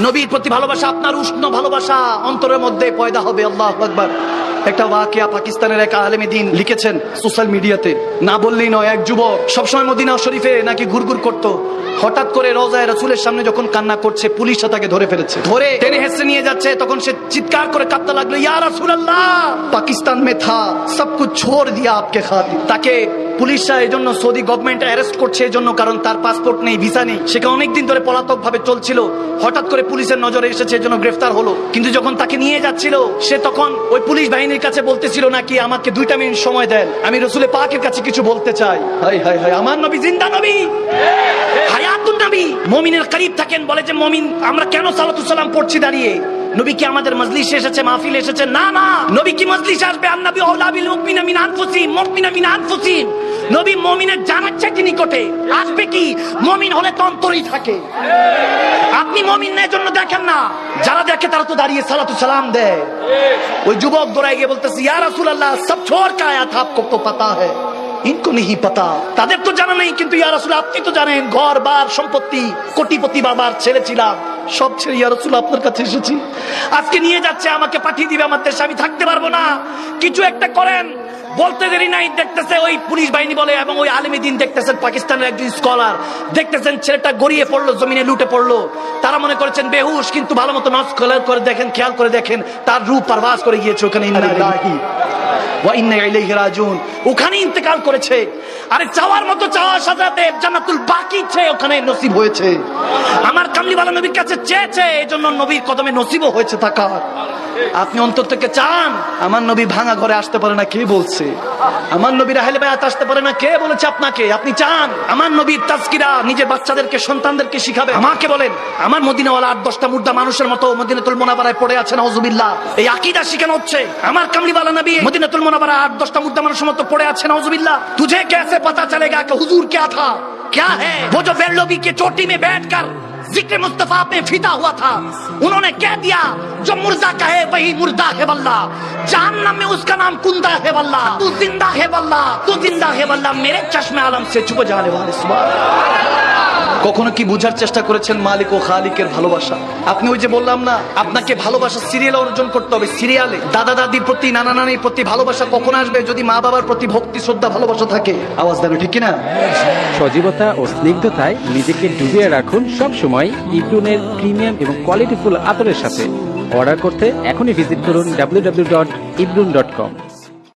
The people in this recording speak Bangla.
নবীর প্রতি ভালোবাসা, আপনার উষ্ণ ভালোবাসা অন্তরের মধ্যে পয়দা হবে, আল্লাহ আকবার। একটা ওয়াকিয়া পাকিস্তানের এক আলেমী দিন লিখেছেন সোশ্যাল মিডিয়াতে, না বললেই নয়, এক যুবক সবসময় মদিনা শরীফে নাকি ঘুরঘুর করত। হঠাৎ করে রোজায় রসুলের সামনে যখন কান্না করছে, পুলিশ তাকে ধরে ফেলেছে। ধরে টেনে হেসে নিয়ে যাচ্ছে, তখন সে চিৎকার করে কাঁদতে লাগল, ইয়া রাসূলুল্লাহ! পাকিস্তান মে থা, সব কুছ ছোড় দিয়া আপকে খাতির তাকে পুলিশরা এই জন্য সৌদি গভর্নমেন্ট অ্যারেস্ট করছে এই জন্য কারণ তার পাসপোর্ট নেই ভিসা নেই। সেটা অনেকদিন ধরে পলাতক ভাবে চলছিল। হঠাৎ করে পুলিশের নজরে এসেছে এই জন্য গ্রেফতার হলো। কিন্তু যখন তাকে নিয়ে যাচ্ছিল, সে তখন ওই পুলিশ বাহিনীর কাছে বলতেছিল নাকি, আমাকে দুইটা মিনিট সময় দেন। আমি রসুলে পাকের কাছে কিছু বলতে চাই। হাই হাই হাই আমার নবী জিন্দা নবী! হায়াতুন নবী! মমিনের করিব থাকেন, বলে যে, মমিন, আমরা কেন সালাতু সালাম পড়ছি দাঁড়িয়ে? নবী কি আমাদের মজলিসে এসেছে, মাহফিল এসেছে? না না। নবী কি মজলিসে আসবে? আর নবী আউলা বিল মুমিনা মিন আনফুসিহিম মুমিনা মিন আনফুসিহিম। নবী মুমিনের জানাচ্ছে কি নিকটে আসবে কি? মমিন হলে তো অন্তরেই থাকে। আপনি মমিন না জন্য দেখেন না। যারা দেখে তারা তো দাঁড়িয়ে সালাতু সালাম দেয়। ওই যুবক দৌড়ায় গিয়ে বলতেছে, ইয়া রাসূলুল্লাহ, সব ছোড় কা আয়া থা পাতা है ইনকো নেই পাতা। তাদের তো জানা নেই, কিন্তু ইয়া রাসূল, আপনি তো জানেন, ঘর বার সম্পত্তি, কোটিপতি বাবার ছেলে ছিলাম। সব ছেড়ে ইয়া রাসূল, আপনার কাছে এসেছি। আজকে নিয়ে যাচ্ছে, আমাকে পাঠিয়ে দিবে আমার দেশে, আমি থাকতে পারব না। কিছু একটা করেন। বলতে দেরি নাই, দেখতেছে ওই পুলিশ বাহিনী বলে এবং ওই আলমী দিন দেখতেছেন, পাকিস্তানের একজন স্কলার। দেখতেছেন ছেলেটা গড়িয়ে পড়ল, জমিনে লুটে পড়ল। তারা মনে করেছেন বেহুশ, কিন্তু ভালো মতো নজ করে দেখেন, খেয়াল করে দেখেন, তার রূপ পারভাস করে গিয়েছে ওখানে ওখানে ইন্তেকাল করেছে। আরে চাওয়ার মতো চাওয়া সাজাতে জান্নাতুল বাকি চেয়ে ওখানে নসিব হয়েছে। আমার কামলিওয়ালা নবীর কাছে চেয়েছে এই জন্য নবীর কদমে নসিবও হয়েছে থাকার। আপনি অন্তর থেকে চান, আমার নবী ভাঙা ঘরে আসতে পারে না, কে বলছে? আমার নবীর আহলে বায়াত আসতে পারে না, কে বলেছে আপনাকে? আপনি চান, আমার নবী তাজকিরা নিজের বাচ্চাদেরকে, সন্তানদেরকে শিখাবে। আমাকে বলেন, আমার মদিনাওয়ালা আট, দশটা মুদ্রা মানুষের মতো মদিনাতুল মোনাবারায় পড়ে আছে না নজুবিল্লাহ এই আকিদা শিখানো হচ্ছে। আমার কামলিওয়ালা নবী মদিনাতুল মোনাবারা আট, দশটা মুদ্রা মানুষের মতো পড়ে আছে না নজুবিল্লাহ তুঝে কেসে পাতা চলেগা হুজুর কে থা क्या है वो जो बेल्लोबी के चोटी में बैठकर ज़िक्र मुस्तफ़ा पे फिदा हुआ था। उन्होंने कह दिया, जो मुर्दा कहे, वही मुर्दा है वल्ला। जानना में उसका नाम कुंदा है वल्ला। तू ज़िंदा है वल्ला, तू ज़िंदा है वल्ला। मेरे चश्मे आलम से छुप जाने वाले सुबह কখনো কি বুঝার চেষ্টা করেছেন মালিক ও খালিকের ভালোবাসা? আপনি ওই যে বললাম না, আপনাকে ভালোবাসা সিরিয়াল অর্জন করতে হবে। সিরিয়ালে দাদা দাদির প্রতি, নানা নানির প্রতি ভালোবাসা কখন আসবে? যদি মা বাবার প্রতি ভক্তি, শ্রদ্ধা, ভালোবাসা থাকে, আওয়াজ দেন ঠিক কিনা? সজীবতা ও স্নিগ্ধতায় নিজেকে ডুবিয়ে রাখুন সব সময় ইবরুনের প্রিমিয়াম এবং কোয়ালিটিফুল আতরের সাথে। অর্ডার করতে এখনই ভিজিট করুন ডাব্লিউ ডট ইবরুন ডট কম